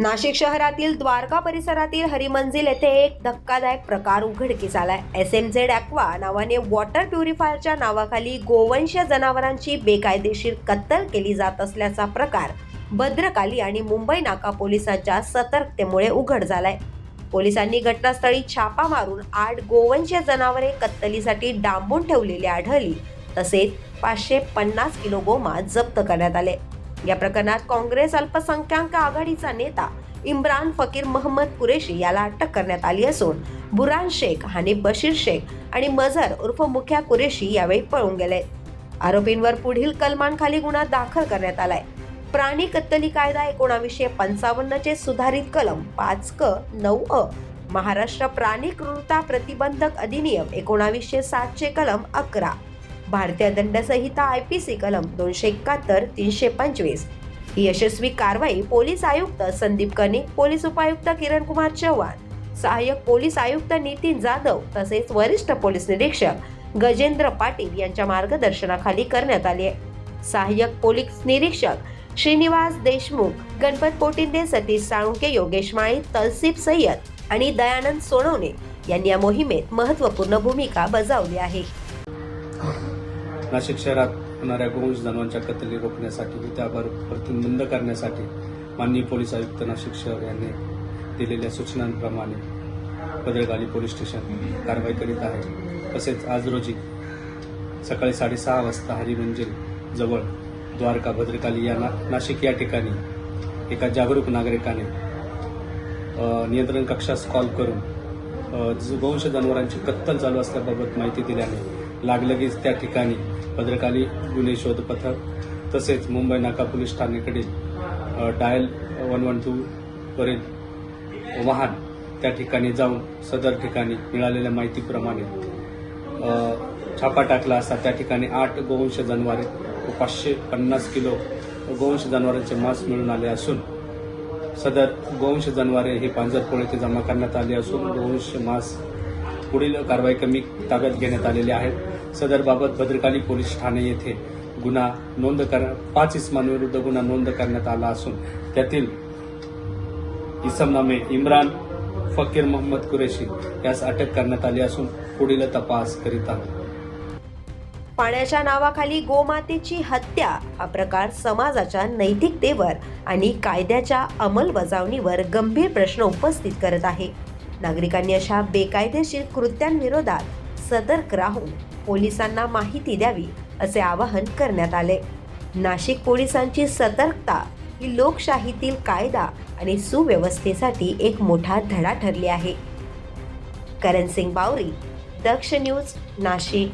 नाशिक शहरातील द्वारका परिसरातील हरिमंजिल येथे एक धक्कादायक प्रकार उघडकीस आलाय. एस एम झेड ॲक्वा नावाने वॉटर प्युरिफायरच्या नावाखाली गोवंश जनावरांची बेकायदेशीर कत्तल केली जात असल्याचा प्रकार भद्रकाली आणि मुंबई नाका पोलिसांच्या सतर्कतेमुळे उघड झालाय. पोलिसांनी घटनास्थळी छापा मारून आठ गोवंश जनावरे कत्तलीसाठी डांबून ठेवलेली आढळली. तसेच पाचशे पन्नास किलो गोमा जप्त करण्यात आले. या प्रकरणात काँग्रेस अल्पसंख्याक आघाडीचा नेता इम्रान फकीर महम्मद कुरेशी याला अटक करण्यात आली असून बुरान शेख हानिफ बशीर शेख आणि मझर उर्फ मुख्या कुरेशी यावेळी पळून गेले. आरोपींवर पुढील कलमांखाली गुन्हा दाखल करण्यात आलाय. प्राणी कत्तली कायदा एकोणावीसशे पंचावन्नचे सुधारित कलम पाच क नऊ अ महाराष्ट्र प्राणी क्रूरता प्रतिबंधक अधिनियम एकोणावीसशे सातचे कलम अकरा. भारतीय दंडसंहिता आय पी सी कलम दोनशे एकाहत्तर तीनशे पंचवीस. ही यशस्वी कारवाई पोलीस आयुक्त संदीप कने पोलीस उपायुक्त किरण कुमार चव्हाण सहाय्यक पोलीस आयुक्त नितीन जाधव तसेच वरिष्ठ पोलीस निरीक्षक गजेंद्र पाटील यांच्या मार्गदर्शनाखाली करण्यात आली आहे. सहाय्यक पोलीस निरीक्षक श्रीनिवास देशमुख गणपत पोटिंदे सतीश साळुंके योगेश माळी तलसीफ सय्यद आणि दयानंद सोनवणे यांनी या मोहिमेत महत्त्वपूर्ण भूमिका बजावली आहे. नाशिक शहरात होणाऱ्या गोवंश जनावरांच्या कत्तली रोखण्यासाठी त्यावर प्रतिबंध करण्यासाठी माननीय पोलीस आयुक्त नाशिक शहर यांनी दिलेल्या सूचनांप्रमाणे पदरगाली पोलीस स्टेशन कारवाई करीत आहे. तसेच आज रोजी सकाळी साडेसहा वाजता हरिमंजिल जवळ द्वारका भद्रकाली या ना नाशिक या ठिकाणी एका जागरूक नागरिकाने नियंत्रण कक्षास कॉल करून गोवंश जनावरांची कत्तल चालू असल्याबाबत माहिती दिल्याने लागलगीच त्या ठिकाणी भद्रकाली गुन्हे शोध पथक तसेच मुंबई नाका पोलीस ठाणेकडे डायल वन वन टू वरील वाहन त्या ठिकाणी जाऊन सदर ठिकाणी मिळालेल्या माहितीप्रमाणे छापा टाकला असता त्या ठिकाणी आठ गोवंश जनावरे व पाचशे पन्नास किलो गोवंश जनावरांचे मांस मिळून आले असून सदर गोवंश जनावरे हे पांजरपोळ जमा करण्यात आले असून गोवंश मांस पुढील कारवाई कमी ताब्यात घेण्यात आलेली आहेत सदर बाबत भद्रकाली पोलीस ठाणे येथे गुन्हा नोंद कर पाच इसमांविरुद्ध गुन्हा नोंद करण्यात आला असून त्यातील इसमनामे इम्रान फकीर मोहम्मद कुरेशी यास अटक करण्यात आली असून पुढील तपास करीत आहोत. पाण्याच्या नावाखाली गोमातेची हत्या हा प्रकार समाजाच्या नैतिकतेवर आणि कायद्याच्या अंमलबजावणीवर गंभीर प्रश्न उपस्थित करत आहे. नागरिकांनी अशा बेकायदेशीर कृत्यांविरोधात सतर्क राहून पोलिसांना माहिती द्यावी असे आवाहन करण्यात आले. नाशिक पोलिसांची सतर्कता ही लोकशाहीतील कायदा आणि सुव्यवस्थेसाठी एक मोठा धडा ठरली आहे. करण सिंग बावरी दक्ष न्यूज नाशिक.